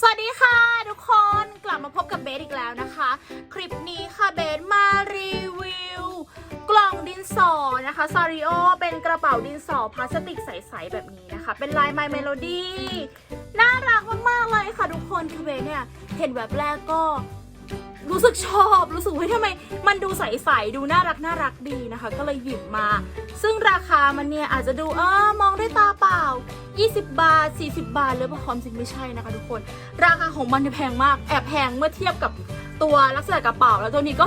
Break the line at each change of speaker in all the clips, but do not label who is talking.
สวัสดีค่ะทุกคนกลับมาพบกับเบสอีกแล้วนะคะ คลิปนี้ค่ะเบสมารีวิว กล่องดินสอนะคะซาริโอเป็นกระเป๋าดินสอพลาสติกใสๆแบบนี้นะคะ เป็นลายไมเมโลดี้น่ารักมากๆเลยค่ะทุกคนคือเบสเนี่ย เห็นแบบแรกก็ รู้สึกชอบรู้สึกว่าทำไม มันดูใสๆดูน่ารักน่ารักดีนะคะ ก็เลยหยิบมา ซึ่งราคามันเนี่ยอาจจะดูเออมองด้วยตาเปล่า 20 บาท 40 บาทเลยเพราะความจริงไม่ใช่นะคะทุกคน ราคาของมันแพงมากแอบแพงเมื่อเทียบกับตัวลักษณะกระเป๋า แล้วตัวนี้ก็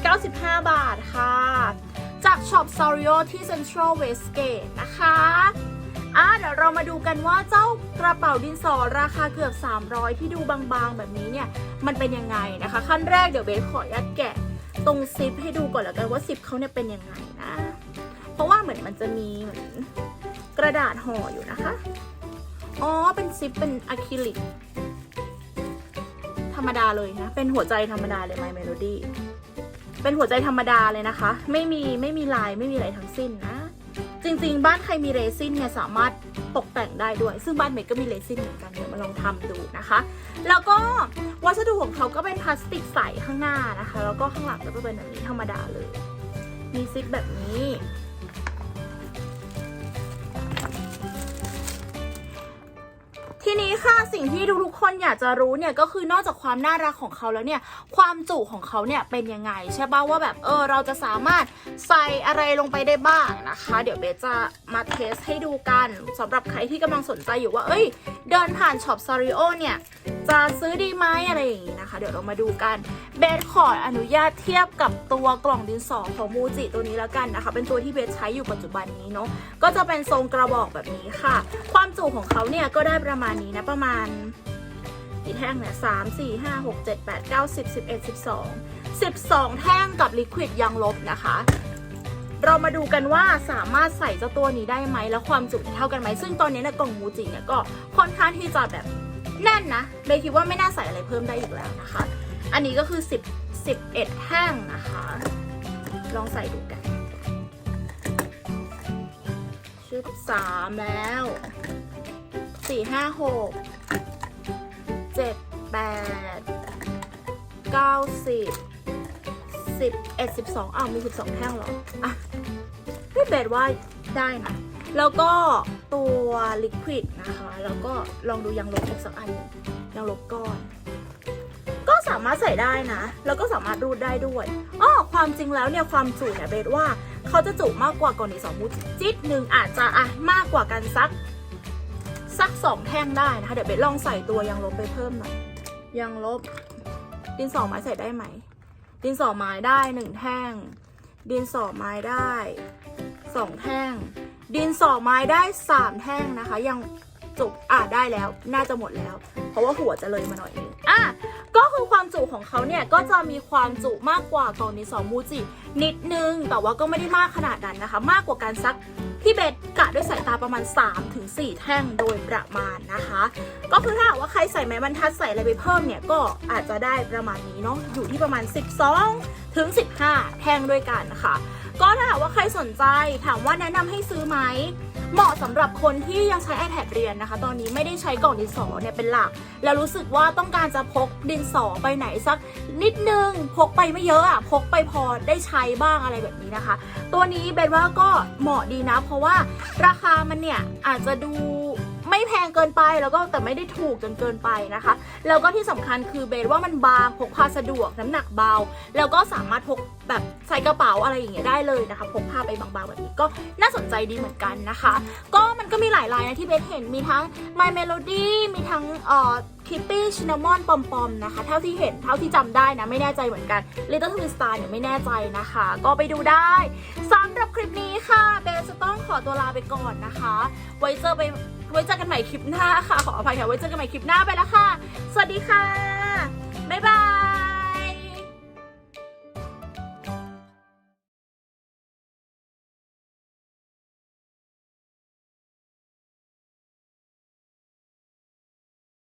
295 บาทค่ะ จากช็อป Sario ที่ Central Westgate นะคะ อะเดี๋ยวเรามาดูกันว่าเจ้ากระเป๋าดินสอราคาเกือบ 300 ที่ดูบางๆ แบบนี้เนี่ย มันเป็นยังไงนะคะ ขั้นแรกเดี๋ยวเบสขออนุญาตแกะตรงซิปให้ดูก่อนแล้วกันว่าซิปเขาเนี่ยเป็นยังไงนะ เพราะว่าเหมือนมันจะมีเหมือนกระดาษห่ออยู่นะคะ อ๋อ เป็นซิปเป็นอะคริลิก ธรรมดาเลยนะ เป็นหัวใจธรรมดาเลย My Melody เป็นหัวใจธรรมดาเลยนะคะ ไม่มีไม่มีลายไม่มีอะไรทั้งสิ้นนะ จริง ๆ บ้านใครมีเรซินเนี่ยสามารถตกแต่งได้ด้วย ซึ่งบ้านเมย์ก็มีเรซินเหมือนกันเดี๋ยวมาลองทำดูนะคะ แล้วก็วัสดุของเขาก็เป็นพลาสติกใสข้างหน้านะคะ แล้วก็ข้างหลังก็จะเป็นแบบนี้ธรรมดาเลย มีซิปแบบนี้ สิ่งที่ทุกๆคนอยากจะรู้เนี่ยก็คือนอกจากความน่ารักของเขาแล้วเนี่ยความจุของเขาเนี่ยเป็นยังไงใช่ป่าว่าแบบเออเราจะสามารถใส่อะไรลงไปได้บ้างนะคะ เดี๋ยวเบสจะมาเทสให้ดูกันสำหรับใครที่กำลังสนใจอยู่ว่าเอ้ย เดินผ่านช็อปซาริโอเนี่ยจะซื้อดีไหมอะไรอย่างนี้นะคะ เดี๋ยวเรามาดูกันเบสขออนุญาตเทียบกับตัวกล่องดินสอของมูจิตัวนี้แล้วกันนะคะ เป็นตัวที่เบสใช้อยู่ปัจจุบันนี้เนาะก็จะเป็นทรงกระบอกแบบนี้ค่ะ ความจุของเขาเนี่ยก็ได้ประมาณนี้นะประมาณกี่แท่งเนี่ยสามสี่ห้าหกเจ็ดแปดเก้าสิบสิบเอ็ดสิบสองสิบสองแท่งกับลิควิดยางลบนะคะ เรามาดูกันว่าสามารถใส่เจ้าตัวนี้ได้ไหมแล้วความจุเท่ากันไหมซึ่งตอนนี้เนี่ยกล่องมูจิเนี่ยก็ค่อนข้างที่จะแบบแน่นนะเลยคิดว่าไม่น่าใส่อะไรเพิ่มได้อีกแล้วนะคะ อันนี้ก็คือ10 11แท่งนะคะ ลองใส่ดูกันชุดสามแล้ว สี่ห้าหกเจ็ดแปดเก้าสิบสิบเอ็ดสิบสองอ้าวมีสิบสองแท่งเหรอ อะไม่เบดว่าได้นะ แล้วก็ตัวลิควิดนะคะ แล้วก็ลองดูยางลบอีกสักอันยางลบก้อน ก็สามารถใส่ได้นะ แล้วก็สามารถรูดได้ด้วยอ้อความจริงแล้วเนี่ยความจุเนี่ยเบสว่าเขาจะจุมากกว่าก่อนในสองมูจิตหนึ่งอาจจะอะมากกว่ากันสัก สักสองแท่งได้นะคะเดี๋ยวเบสลองใส่ตัวยางลบไปเพิ่มหน่อยยางลบ ดินสอไม้ใส่ได้ไหม ดินสอไม้ได้หนึ่งแท่ง ดินสอไม้ได้สองแท่ง ดินสอไม้ได้สามแท่งนะคะ ยังจุอะได้แล้วน่าจะหมดแล้ว เพราะว่าหัวจะเลยมาหน่อยนึงอะก็คือความจุของเขาเนี่ยก็จะมีความจุมากกว่ากล่องดินสอมูจินิดนึงแต่ว่าก็ไม่ได้มากขนาดนั้นนะคะ มากกว่าการซัก ที่เบสกะด้วยสายตาประมาณ 3-4 แท่งโดยประมาณนะคะ ก็คือถ้าว่าใครใส่ไม้บรรทัดใส่อะไรไปเพิ่มเนี่ยก็อาจจะได้ประมาณนี้เนาะอยู่ที่ประมาณ 12 ถึง 15 แท่งด้วยกันนะคะ ก็ถ้าหากว่าใครสนใจถามว่าแนะนำให้ซื้อไหมเหมาะสำหรับคนที่ยังใช้ iPad เรียนนะคะ ตอนนี้ไม่ได้ใช้กล่องดินสอเนี่ยเป็นหลัก แล้วรู้สึกว่าต้องการจะพกดินสอไปไหนสักนิดนึง พกไปไม่เยอะอะพกไปพอได้ใช้บ้างอะไรแบบนี้นะคะ ตัวนี้เบนว่าก็เหมาะดีนะเพราะว่าราคามันเนี่ยอาจจะดูไม่แพงเกินไปแล้วก็แต่ไม่ได้ถูกจนเกินไปนะคะ แล้วก็ที่สำคัญคือเบนว่ามันบางพกพาสะดวกน้ำหนักเบา แล้วก็สามารถพกแบบใส่กระเป๋าอะไรอย่างเงี้ยได้เลยนะคะพกพาไปบางๆแบบนี้ก็น่าสนใจดีเหมือนกันนะคะ ก็มันก็มีหลายลายนะที่เบสเห็นมีทั้ง My Melody มีทั้งเอ่อคิปปี้ชินามอนปอมปอมนะคะ เท่าที่เห็นเท่าที่จำได้นะ ไม่แน่ใจเหมือนกัน Little Twin Star เนี่ยไม่แน่ใจนะคะ ก็ไปดูได้สำหรับคลิปนี้ค่ะเบลจะต้องขอตัวลาไปก่อนนะคะ ไว้เจอไปไว้เจอกันใหม่คลิปหน้าค่ะ ขออภัยค่ะไว้เจอกันใหม่คลิปหน้าไปแล้วค่ะ สวัสดีค่ะ บ๊ายบาย